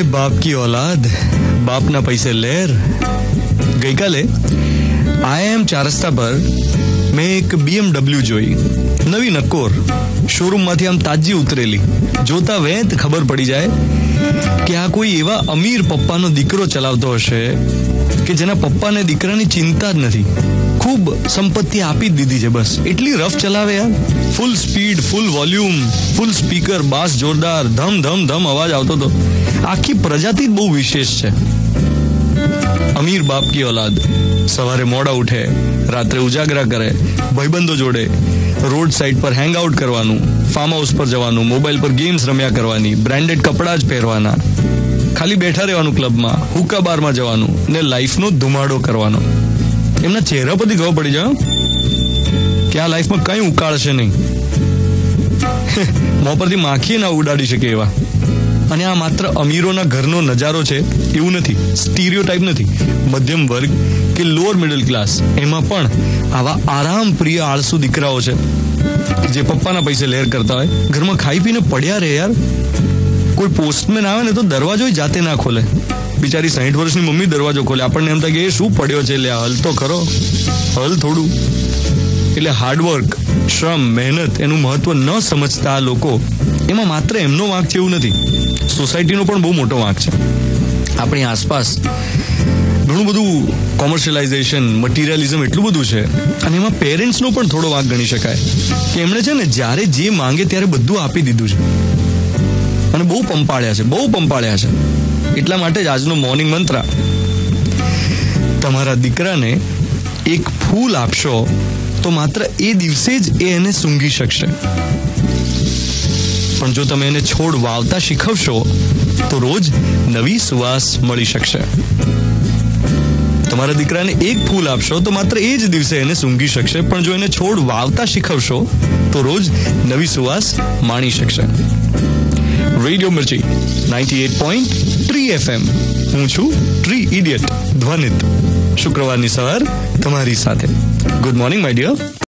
એ બાપકી ઓલાદ બાપના પૈસે લેર ગઈકાલે આઈએમ ચાર રસ્તા પર મેં એક બીએમડબલ્યુ જોઈ. નવી નક્કોર. શોરૂમમાંથી આમ તાજી ઉતરેલી. જોતા વેંત ખબર પડી જાય કે આ કોઈ એવા અમીર પપ્પાનો દીકરો ચલાવતો હશે કે જેના પપ્પાને દીકરાની ચિંતા જ નથી. ખૂબ સંપત્તિ આપી જ દીધી છે બસ. એટલી રફ ચલાવે યાર. Full speed, full volume, full speaker, bass જોરદાર. ધમ ધમ ધમ અવાજ આવતો હતો. આખી પ્રજાતિ બહુ વિશેષ છે. અમીર બાપ કી ઓલાદ સવારે મોડા ઉઠે, રાત્રે ઉજાગરા કરે, ભાઈબંધો જોડે, રોડ સાઈડ પર હેંગ આઉટ કરવાનું ફાર્મ હાઉસ પર જવાનું મોબાઈલ પર ગેમ્સ રમ્યા કરવાની બ્રાન્ડેડ કપડાં જ પહેરવાના. ખાલી બેઠા રહેવાનું ક્લબમાં હુકા બારમાં જવાનું ને લાઈફનો ધુમાડો કરવાનો. એમના ચહેરા પરથી ખબર પડી જાય કે આ લાઈફમાં કંઈ ઉકાળશે નહીં. મોં પરથી માખી ના ઉડાડી શકે એવા. અને આ માત્ર અમીરોના ઘરનો નજારો છે એવું નથી સ્ટીરિયો ટાઈપ નથી. મધ્યમ વર્ગ કે લોઅર મિડલ ક્લાસ એમાં પણ આવા આરામ પ્રિય આળસુ દીકરાઓ છે. જે પપ્પાના પૈસે લહેર કરતા હોય, ઘરમાં ખાઈ પીને પડ્યા રહે યાર. કોઈ પોસ્ટમેન આવે ને તો દરવાજો જાતે ના ખોલે. બિચારી સાહીઠ વર્ષની મમ્મી દરવાજો ખોલે. આપણને એમ થાય કે, એ શું પડ્યો છે? લે, હલ તો ખરો. હલ થોડું. એટલે હાર્ડવર્ક શ્રમ, મહેનત એનું મહત્વ ન સમજતા આ લોકો, એમાં માત્ર એમનો વાંક છે એવું નથી. સોસાયટીનો પણ બહુ મોટો વાંક છે. આપણી આસપાસ ઘણું બધું કોમર્શિયલાઇઝેશન મટીરિયલિઝમ એટલું બધું છે. અને એમાં પેરેન્ટ્સનો પણ થોડો વાંક ગણી શકાય. કે એમણે છે ને જ્યારે જે માંગે ત્યારે બધું આપી દીધું છે. અને બહુ પંપાળ્યા છે, બહુ પંપાળ્યા છે. એટલા માટે જ આજનો મોર્નિંગ મંત્ર તમારા દીકરાને એક ફૂલ આપશો તો માત્ર એ દિવસે જ એ એને સૂંઘી શકશે. પણ જો તમે એને છોડ વાવતા શીખવશો, તો રોજ નવી સુવાસ મળી શકશે. તમારા દીકરાને એક ફૂલ આપશો, તો માત્ર એ જ દિવસે એને સૂંઘી શકશે. પણ જો એને છોડ વાવતા શીખવશો, તો રોજ નવી સુવાસ માણી શકશે. Radio Mirchi, ninety eight point three FM હું છું ટ્રી ઇડિયટ ધ્વનિત. શુક્રવારની સવાર તમારી સાથે. Good morning, my dear.